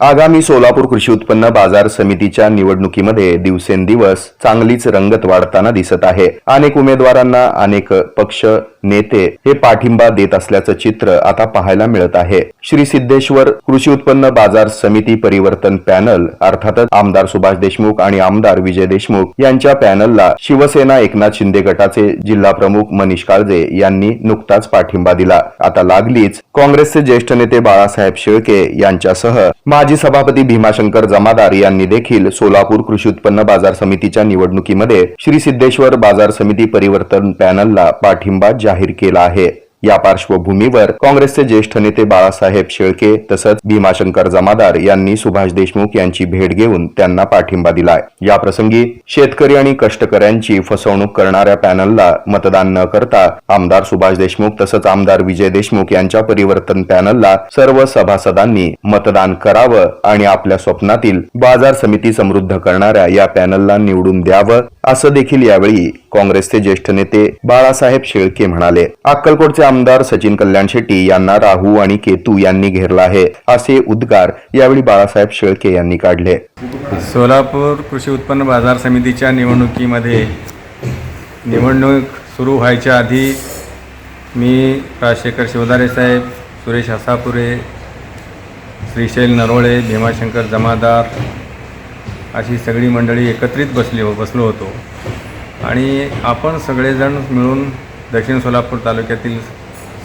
आगामी सोलापूर कृषी उत्पन्न बाजार समितीच्या निवडणुकीमध्ये दिवसेंदिवस चांगलीच रंगत वाढताना दिसत आहे. अनेक उमेदवारांना अनेक पक्ष नेते हे पाठिंबा देत असल्याचं चित्र आता पाहायला मिळत आहे. श्री सिद्धेश्वर कृषी उत्पन्न बाजार समिती परिवर्तन पॅनल अर्थातच आमदार सुभाष देशमुख आणि आमदार विजय देशमुख यांच्या पॅनलला शिवसेना एकनाथ शिंदे गटाचे जिल्हा प्रमुख मनीष काळजे यांनी नुकताच पाठिंबा दिला. आता लागलीच काँग्रेसचे ज्येष्ठ नेते बाळासाहेब शेळके यांच्यासह माजी सभापती भीमाशंकर जमादार यांनी देखील सोलापूर कृषी उत्पन्न बाजार समितीच्या निवडणुकीमध्ये श्री सिद्धेश्वर बाजार समिती परिवर्तन पॅनलला पाठिंबा जाहीर केला आहे. या पार्श्वभूमीवर काँग्रेसचे ज्येष्ठ नेते बाळासाहेब शेळके तसंच भीमाशंकर जमादार यांनी सुभाष देशमुख यांची भेट घेऊन त्यांना पाठिंबा दिलाय. या प्रसंगी शेतकरी आणि कष्टकऱ्यांची फसवणूक करणाऱ्या पॅनलला मतदान न करता आमदार सुभाष देशमुख तसंच आमदार विजय देशमुख यांच्या परिवर्तन पॅनलला सर्व सभासदांनी मतदान करावं आणि आपल्या स्वप्नातील बाजार समिती समृद्ध करणाऱ्या या पॅनलला निवडून द्यावं असं देखील यावेळी काँग्रेसचे ज्येष्ठ नेते बाळासाहेब शेळके म्हणाले अक्कलकोटचे आमदार सचिन कल्याण शेट्टी यांना राहू आणि केतू यांनी घेरला आहे असे उद्गार यावेळी बाळासाहेब शेळके यांनी काढले. सोलापूर कृषी उत्पन्न बाजार समितीच्या निवडणुकीमध्ये निवडणूक सुरू व्हायच्या आधी मी राजशेखर शिवदारे साहेब सुरेश हसापुरे श्रीशैल नरोळे भीमाशंकर जमादार अशी सगळी मंडळी एकत्रित बसली हो बसलो होतो. आणि आपण सगळेजण मिळून दक्षिण सोलापूर तालुक्यातील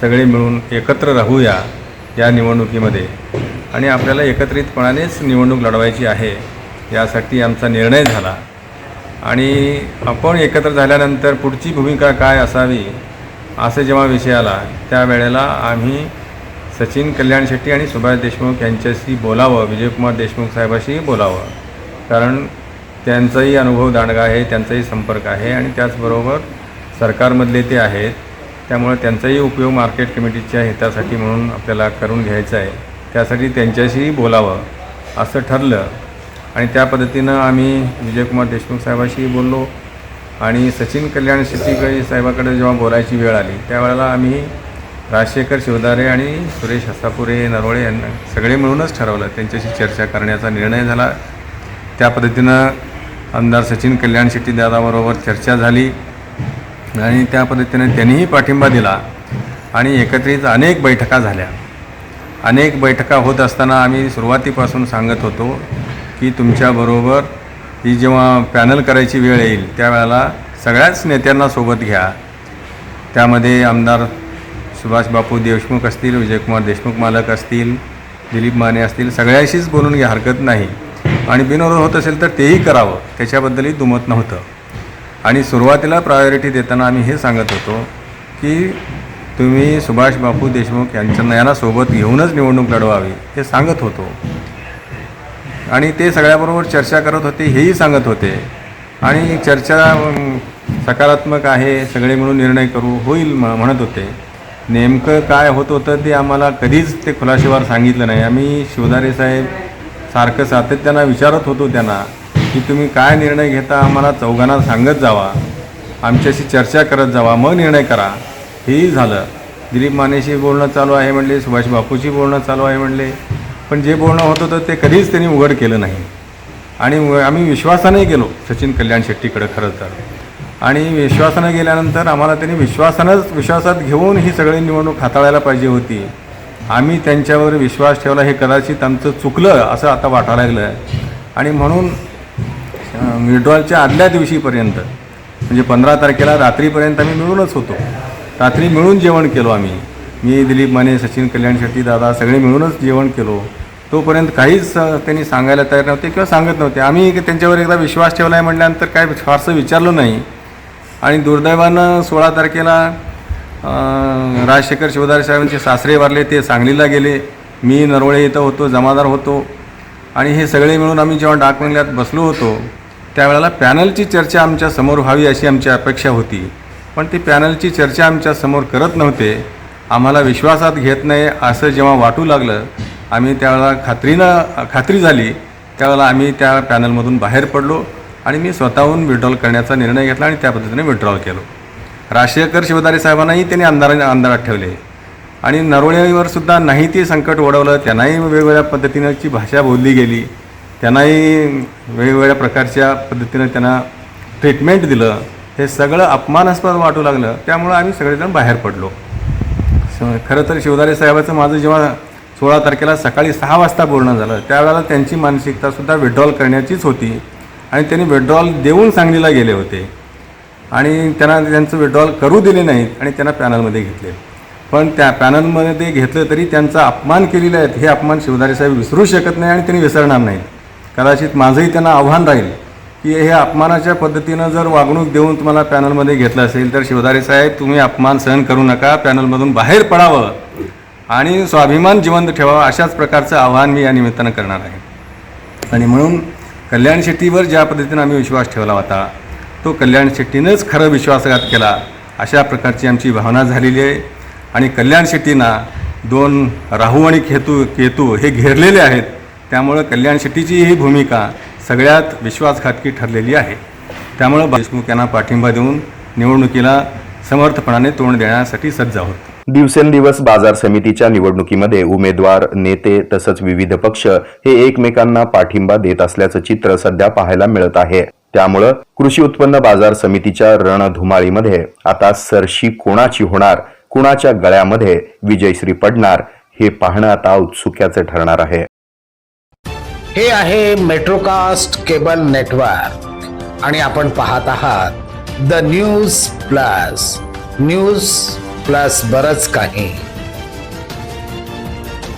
सगळे मिळून एकत्र राहूया या निवडणुकीमध्ये. आणि आपल्याला एकत्रितपणानेच निवडणूक लढवायची आहे यासाठी आमचा निर्णय झाला. आणि आपण एकत्र झाल्यानंतर पुढची भूमिका काय असावी असं जेव्हा विषय आला त्यावेळेला आम्ही सचिन कल्याण शेट्टी आणि सुभाष देशमुख यांच्याशी बोलावं विजयकुमार देशमुख साहेबाशी बोलावं. कारण त्यांचाही अनुभव दांडगा आहे त्यांचाही संपर्क आहे आणि त्याचबरोबर सरकारमधले ते आहेत. त्यामुळे त्यांचाही उपयोग मार्केट कमिटीच्या हितासाठी म्हणून आपल्याला करून घ्यायचा आहे. त्यासाठी त्यांच्याशीही बोलावं असं ठरलं. आणि त्या पद्धतीनं आम्ही विजयकुमार देशमुख साहेबाशी बोललो आणि सचिन कल्याण शेट्टी साहेबाकडे जेव्हा बोलायची वेळ आली त्यावेळेला आम्ही राजशेखर शिवदारे आणि सुरेश हस्तापुरे नरवळे यांना सगळे मिळूनच ठरवलं. त्यांच्याशी चर्चा करण्याचा निर्णय झाला. त्या पद्धतीनं आमदार सचिन कल्याण शेट्टी दादाबरोबर चर्चा झाली आणि त्या पद्धतीने त्यांनीही पाठिंबा दिला आणि एकत्रित अनेक बैठका झाल्या. अनेक बैठका होत असताना आम्ही सुरुवातीपासून सांगत होतो की तुमच्याबरोबर ही जेव्हा पॅनल करायची वेळ येईल त्यावेळेला सगळ्याच नेत्यांना सोबत घ्या. त्यामध्ये आमदार सुभाष बापू देशमुख असतील विजयकुमार देशमुख मालक असतील दिलीप माने असतील सगळ्याशीच बोलून घ्या हरकत नाही. आणि बिनविरोध होत असेल तर तेही करावं. त्याच्याबद्दलही दुमत नव्हतं. आणि सुरुवातीला प्रायोरिटी देताना आम्ही हे सांगत होतो की तुम्ही सुभाष बापू देशमुख यांच्या यांना सोबत घेऊनच निवडणूक लढवावी हे सांगत होतो. आणि ते सगळ्याबरोबर चर्चा करत होते हेही सांगत होते. आणि चर्चा सकारात्मक आहे सगळे मिळून निर्णय करू होईल म म्हणत होते. नेमकं काय होत होतं ते आम्हाला कधीच ते खुलाशेवार सांगितलं नाही. आम्ही शिवधारे साहेब सारखं सातत्यानं विचारत होतो त्यांना की तुम्ही काय निर्णय घेता? आम्हाला चौघांना सांगत जावा. आमच्याशी चर्चा करत जावा. मग निर्णय करा. हेही झालं. दिलीप मानेशी बोलणं चालू आहे म्हणले. सुभाष बापूशी बोलणं चालू आहे म्हणले. पण जे बोलणं होत होतं ते कधीच त्यांनी उघड केलं नाही. आणि आम्ही विश्वासाने गेलो. सचिन कल्याण शेट्टीकडं खरं तर. आणि विश्वासानं गेल्यानंतर आम्हाला त्यांनी विश्वासानंच विश्वासात घेऊन ही सगळी निवडणूक हाताळायला पाहिजे होती. आम्ही त्यांच्यावर विश्वास ठेवला हे कदाचित आमचं चुकलं असं आता वाटायला लागलं आहे आणि म्हणून विड्रॉलच्या आदल्या दिवशीपर्यंत म्हणजे पंधरा तारखेला रात्रीपर्यंत आम्ही मिळूनच होतो. रात्री मिळून जेवण केलो आम्ही. मी दिलीप माने सचिन कल्याण शेट्टी दादा सगळे मिळूनच जेवण केलो. तोपर्यंत काहीच त्यांनी सांगायला तयार नव्हते किंवा सांगत नव्हते. आम्ही त्यांच्यावर एकदा विश्वास ठेवला आहे म्हटल्यानंतर काय फारसं विचारलं नाही. आणि दुर्दैवानं सोळा तारखेला राजशेखर शिवदारे साहेबांचे सासरे वारले ते सांगलीला गेले. मी नरवळे इथं होतो जमादार होतो. आणि हे सगळे मिळून आम्ही जेव्हा डाकबंगल्यात बसलो होतो त्यावेळेला पॅनलची चर्चा आमच्यासमोर व्हावी अशी आमची अपेक्षा होती. पण ती पॅनलची चर्चा आमच्यासमोर करत नव्हते. आम्हाला विश्वासात घेत नाही असं जेव्हा वाटू लागलं आम्ही त्यावेळेला खात्रीनं खात्री झाली. त्यावेळेला आम्ही त्या पॅनलमधून बाहेर पडलो आणि मी स्वतःहून विड्रॉल करण्याचा निर्णय घेतला आणि त्या पद्धतीने विड्रॉल केलो. राजशेखर शिवदारे साहेबांनाही त्यांनी अंधारा अंधारात ठेवले. आणि नरोळीवर सुद्धा नाही ते संकट ओढवलं त्यांनाही वेगवेगळ्या पद्धतीनेची भाषा बोलली गेली. त्यांनाही वेगवेगळ्या प्रकारच्या पद्धतीनं त्यांना ट्रीटमेंट दिलं. हे सगळं अपमानास्पद वाटू लागलं. त्यामुळं आम्ही सगळेजण बाहेर पडलो. खरं तर शिवदारे साहेबाचं माझं जेव्हा सोळा तारखेला सकाळी सहा वाजता बोलणं झालं त्यावेळेला त्यांची मानसिकतासुद्धा विड्रॉल करण्याचीच होती. आणि त्यांनी विड्रॉल देऊन सांगलीला गेले होते. आणि त्यांना त्यांचं विड्रॉल करू दिले नाहीत आणि त्यांना पॅनलमध्ये घेतले. पण त्या पॅनलमध्ये घेतलं तरी त्यांचा अपमान केलेला आहे हे अपमान शिवधारे साहेब विसरू शकत नाही आणि त्यांनी विसरणार नाही कदाचित माझंही त्यांना आव्हान राहील की हे अपमानाच्या पद्धतीनं जर वागणूक देऊन तुम्हाला पॅनलमध्ये घेतलं असेल तर शिवधारे साहेब तुम्ही अपमान सहन करू नका पॅनलमधून बाहेर पडावं आणि स्वाभिमान जिवंत ठेवावा अशाच प्रकारचं आव्हान मी या निमित्तानं करणार आहे. आणि म्हणून कल्याण शेट्टीवर ज्या पद्धतीनं आम्ही विश्वास ठेवला होता तो कल्याण शेट्टीनंच खरं विश्वासघात केला. अशा प्रकारची आमची भावना झालेली आहे. आणि कल्याण शेट्टींना दोन राहू आणि केतू केतू हे घेरलेले आहेत. त्यामुळं कल्याण शेट्टीची ही भूमिका सगळ्यात विश्वासघातकी ठरलेली आहे. त्यामुळं देशमुख यांना पाठिंबा देऊन निवडणुकीला समर्थपणाने तोंड देण्यासाठी सज्ज आहोत. दिवसेंदिवस बाजार समितीच्या निवडणुकीमध्ये उमेदवार नेते तसंच विविध पक्ष हे एकमेकांना पाठिंबा देत असल्याचं चित्र सध्या पाहायला मिळत आहे. त्यामुळं कृषी उत्पन्न बाजार समितीच्या रणधुमाळीमध्ये आता सरशी कोणाची होणार कुणाच्या गळ्यामध्ये विजयश्री पडणार हे पाहणं आता उत्सुक्याचं ठरणार आहे. हे आहे मेट्रोकास्ट केबल नेटवर्क आणि आपण पाहत आहात the news plus news plus बरच काही.